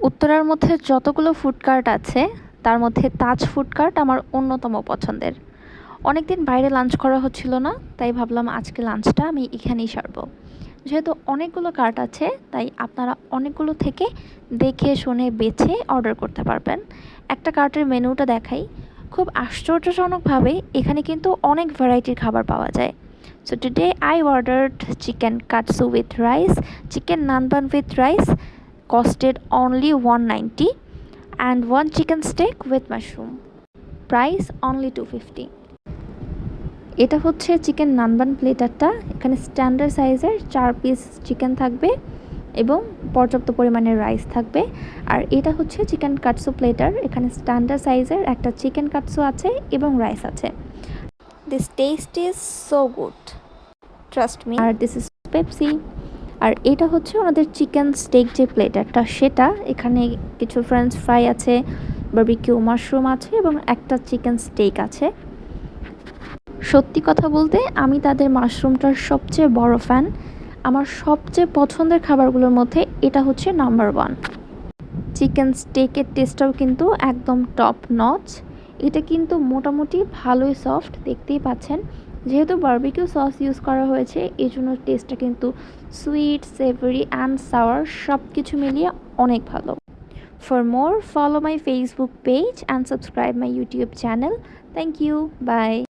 উত্তরার মধ্যে যতগুলো ফুডকার্ট আছে, তার মধ্যে তাজ ফুডকার্ট আমার অন্যতম পছন্দের। অনেক দিন বাইরে লাঞ্চ করা হচ্ছিল না, তাই ভাবলাম আজকে লাঞ্চটা আমি এখানেই সারবো। যেহেতু অনেকগুলো কার্ট আছে, তাই আপনারা অনেকগুলো থেকে দেখে, শুনে, বেছে অর্ডার করতে পারবেন। একটা কার্টের মেনুটা দেখাই। খুব আশ্চর্যজনকভাবে এখানে কিন্তু অনেক ভ্যারাইটির খাবার পাওয়া যায়। So today I ordered chicken katsu with rice chicken nanban with rice costed only 190 and one chicken steak with mushroom. Price only 250 এটা হচ্ছে চিকেন নানবান প্লেটারটা এখানে স্ট্যান্ডার্ড সাইজের চার পিস চিকেন থাকবে এবং পর্যাপ্ত পরিমাণের রাইস থাকবে। আর এটা হচ্ছে চিকেন কাটসু প্লেটার এখানে স্ট্যান্ডার্ড সাইজের একটা চিকেন কাটসু আছে এবং রাইস আছে। This taste is so good trust me R this is Pepsi আর এটা হচ্ছে ওনাদের চিকেন স্টেক যে প্লেটারটা, সেটা এখানে কিছু ফ্রেঞ্চ ফ্রাই আছে বার্বিকিউ মাশরুম আছে এবং একটা চিকেন স্টেক আছে। সত্যি কথা বলতে আমি তাদের মাশরুমটার সবচেয়ে বড় ফ্যান আমার সবচেয়ে পছন্দের খাবারগুলোর মধ্যে এটা হচ্ছে নাম্বার ওয়ান চিকেন স্টেকের টেস্টটাও কিন্তু একদম টপ নচ এটা কিন্তু মোটামুটি ভালোই সফট দেখতেই পাচ্ছেন। যেহেতু বার্বিকিউ সস ইউজ করা হয়েছে এই জন্য টেস্টটা কিন্তু সুইট সেভারি অ্যান্ড সাওয়ার সব কিছু মিলিয়ে অনেক ভালো। For more follow my Facebook page and subscribe my YouTube channel thank you bye